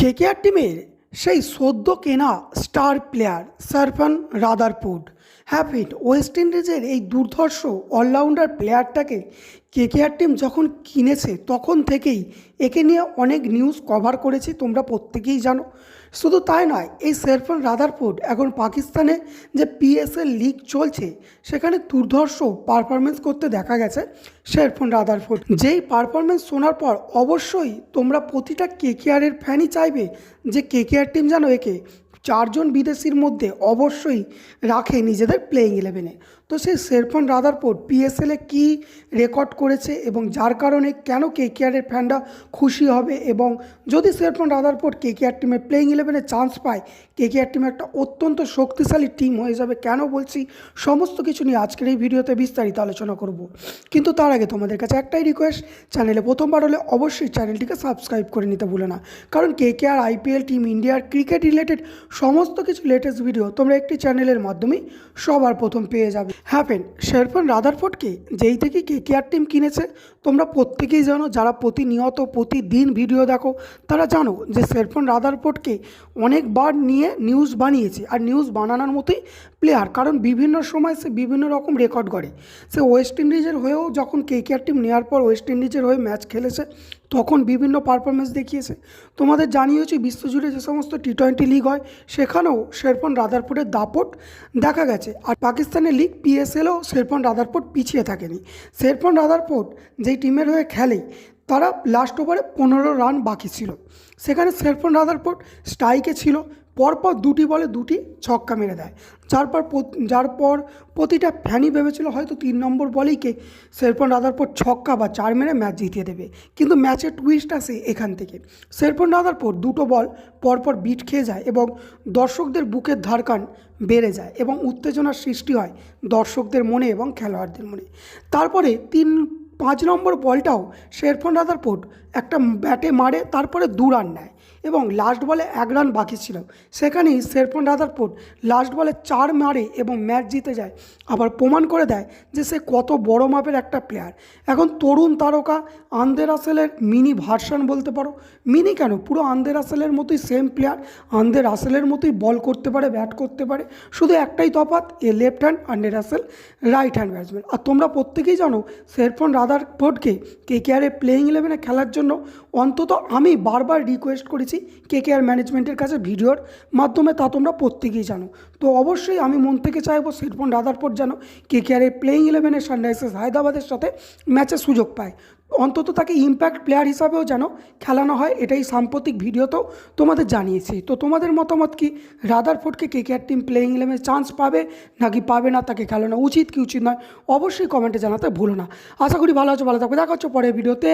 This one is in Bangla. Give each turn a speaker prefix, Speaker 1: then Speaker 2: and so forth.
Speaker 1: কেকেআর টিমের সেই সদ্য কেনা স্টার প্লেয়ার সারফান রাদারপুড হ্যাপিড ওয়েস্ট ইন্ডিজের এই দুর্ধর্ষ অলরাউন্ডার প্লেয়ারটাকে কেকেআর টিম যখন কিনেছে, তখন থেকেই একে নিয়ে অনেক নিউজ কভার করেছি, তোমরা প্রত্যেকেই জানো। শুধু তাই নয়, এই সেরফান রাদারফোর্ড এখন পাকিস্তানে যে পিএসএল লিগ চলছে, সেখানে দুর্ধর্ষ পারফরমেন্স করতে দেখা গেছে শেরফান রাদারফোর্ড। যেই পারফরমেন্স শোনার পর অবশ্যই তোমরা প্রতিটা কেকেআরের ফ্যানই চাইবে যে কেকেআর টিম যেন একে চারজন বিদেশির মধ্যে অবশ্যই রাখে নিজেদের প্লেয়িং ইলেভেনে তো সেই শেরফান রাদারফোর্ড পিএসএলে কী রেকর্ড করেছে এবং যার কারণে কেন কে কেকেআরের ফ্যানরা খুশি হবে এবং যদি শেরফান রাদারফোর্ড কেকেআর টিমে প্লেয়িং ইলেভেনে চান্স পায় কেকেআর টিম একটা অত্যন্ত শক্তিশালী টিম হয়ে যাবে, কেন বলছি? সমস্ত কিছু নিয়ে আজকের এই ভিডিওতে বিস্তারিত আলোচনা করব। কিন্তু তার আগে তোমাদের কাছে একটাই রিকোয়েস্ট চ্যানেলে প্রথমবার হলে অবশ্যই চ্যানেলটিকে সাবস্ক্রাইব করে নিতে ভুলো না। কারণ কে কেকেআর আইপিএল টিম ইন্ডিয়ার ক্রিকেট রিলেটেড সমস্ত কিছু লেটেস্ট ভিডিও তোমরা একটি চ্যানেলের মাধ্যমে সবার প্রথম পেয়ে যাবে। হ্যাঁ ফ্রেন্ড শেরফান রাদারফোর্ডকে যেই থেকে কেকেআর টিম কিনেছে, তোমরা প্রত্যেকেই জানো, যারা প্রতিনিয়ত, প্রতিদিন ভিডিও দেখো, তারা জানো যে শেরফান রাদারফোর্ডকে অনেকবার নিয়ে নিউজ বানিয়েছে। আর নিউজ বানানোর মতোই প্লেয়ার কারণ বিভিন্ন সময় সে বিভিন্ন রকম রেকর্ড করে সে ওয়েস্ট ইন্ডিজের হয়েও যখন কেকেআর টিম নেওয়ার পর ওয়েস্ট ইন্ডিজের হয়ে ম্যাচ খেলেছে, তখন বিভিন্ন পারফরমেন্স দেখিয়েছে। তোমাদের জানিয়েছি, বিশ্বজুড়ে যে সমস্ত টি টোয়েন্টি লিগ হয়, সেখানেও শেরফান রাদারপুরের দাপট দেখা গেছে। আর পাকিস্তানের লিগ পিএসএলও শেরফান রাদারপুর পিছিয়ে থাকেনি। শেরফান রাদারপুর যেই টিমের হয়ে খেলে, তারা লাস্ট ওভারে পনেরো রান বাকি ছিল। সেখানে শেরফান রাদারপুর স্ট্রাইকে ছিল পরপর দুটি বলে দুটি ছক্কা মেরে দেয়। যার পর যার পর প্রতিটা ফ্যানই ভেবেছিল হয়তো তিন নম্বর বলেই কে সেরপন রাদারপর ছক্কা বা চার মেরে ম্যাচ জিতিয়ে দেবে। কিন্তু ম্যাচের টুইস্ট আসে এখান থেকে। সেরপন রাদারপর দুটো বল পরপর বিট খেয়ে যায় এবং দর্শকদের বুকের ধারকান বেড়ে যায় এবং উত্তেজনার সৃষ্টি হয় দর্শকদের মনে এবং খেলোয়াড়দের মনে। তারপরে তিন পাঁচ নম্বর বলটাও শেরফান রাদারফোর্ড একটা ব্যাটে মারে, তারপরে দু রান নেয় এবং লাস্ট বলে এক রান বাকি ছিল। সেখানেই শেরফান রাদারফোর্ড লাস্ট বলে চার মারে এবং ম্যাচ জিতে যায়। আবার প্রমাণ করে দেয় যে সে কত বড় মাপের একটা প্লেয়ার এখন তরুণ তারকা আন্দের রাসেলের মিনি ভার্সন বলতে পারো। মিনি কেন? পুরো আন্দের রাসেলের মতোই সেম প্লেয়ার আন্দের রাসেলের মতোই বল করতে পারে ব্যাট করতে পারে। শুধু একটাই তফাৎ, এ লেফট হ্যান্ড আন্ডে রাসেল রাইট হ্যান্ড ব্যাটসম্যান আর তোমরা প্রত্যেকেই জানো শেরফান রাদারফোর্ডকে কে কেয়ারে প্লেয়িং ইলেভেনে খেলার জন্য অন্তত আমি বারবার রিকোয়েস্ট করেছি কে কেয়ার ম্যানেজমেন্টের কাছে ভিডিওর মাধ্যমে, তা তোমরা প্রত্যেকেই জানো। তো অবশ্যই আমি মন থেকে চাইব সিটফোন রাদারপোর্ট যেন কে কেয়ারে প্লেয়িং ইলেভেনে সানরাইজার্স হায়দ্রাবাদের সাথে ম্যাচের সুযোগ পায়। অন্তত তাকে ইম্প্যাক্ট প্লেয়ার হিসাবেও যেন খেলানো হয়, এটাই সাম্প্রতিক ভিডিওতেও তোমাদের জানিয়েছি। তো তোমাদের মতামত কি? রাদারফোর্ডকে কে কেয়ার টিম প্লেয়িং ইলেভেনে চান্স পাবে নাকি পাবে না তাকে খেলানো উচিত কি উচিত নয়, অবশ্যই কমেন্টে জানাতে ভুলো না। আশা করি ভালো আছো, ভালো থাকবে। দেখা হচ্ছে পরের ভিডিওতে